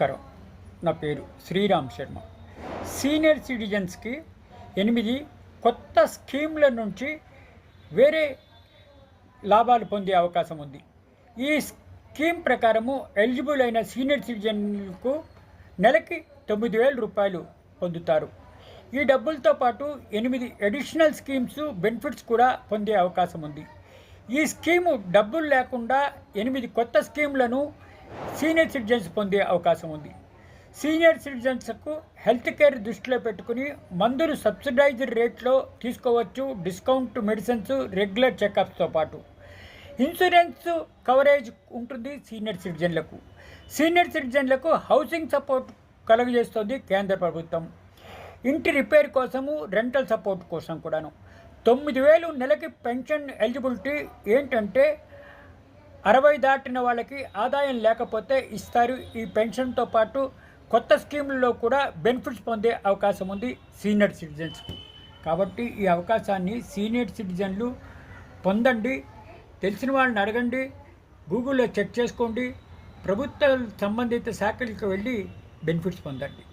నమస్కారం. నా పేరు శ్రీరామ్ శర్మ. సీనియర్ సిటిజన్స్కి ఎనిమిది కొత్త స్కీమ్ల నుంచి వేరే లాభాలు పొందే అవకాశం ఉంది. ఈ స్కీమ్ ప్రకారము ఎలిజిబుల్ అయిన సీనియర్ సిటిజన్లకు నెలకి తొమ్మిది వేల రూపాయలు పొందుతారు. ఈ డబ్బులతో పాటు ఎనిమిది అడిషనల్ స్కీమ్స్ బెనిఫిట్స్ కూడా పొందే అవకాశం ఉంది. ఈ స్కీము డబ్బులు లేకుండా ఎనిమిది కొత్త స్కీమ్లను సీనియర్ సిటిజన్స్ పొందే అవకాశం ఉంది. సీనియర్ సిటిజన్స్కు హెల్త్ కేర్ దృష్టిలో పెట్టుకుని మందులు సబ్సిడైజ్డ్ రేట్లో తీసుకోవచ్చు డిస్కౌంట్ మెడిసిన్స్ రెగ్యులర్ చెకప్స్తో పాటు. ఇన్సూరెన్స్ కవరేజ్ ఉంటుంది సీనియర్ సిటిజన్లకు. సీనియర్ సిటిజన్లకు హౌసింగ్ సపోర్ట్ కలుగజేస్తోంది కేంద్ర ప్రభుత్వం. ఇంటి రిపేర్ కోసము రెంటల్ సపోర్ట్ కోసం కూడాను. తొమ్మిది వేలు నెలకి పెన్షన్ ఎలిజిబిలిటీ ఏంటంటే అరవై దాటిన వాళ్ళకి ఆదాయం లేకపోతే ఇస్తారు. ఈ పెన్షన్తో పాటు కొత్త స్కీముల్లో కూడా బెనిఫిట్స్ పొందే అవకాశం ఉంది సీనియర్ సిటిజన్స్. కాబట్టి ఈ అవకాశాన్ని సీనియర్ సిటిజన్లు పొందండి. తెలిసిన వాళ్ళని అడగండి. గూగుల్లో చెక్ చేసుకోండి. ప్రభుత్వ సంబంధిత శాఖలకు వెళ్ళి బెనిఫిట్స్ పొందండి.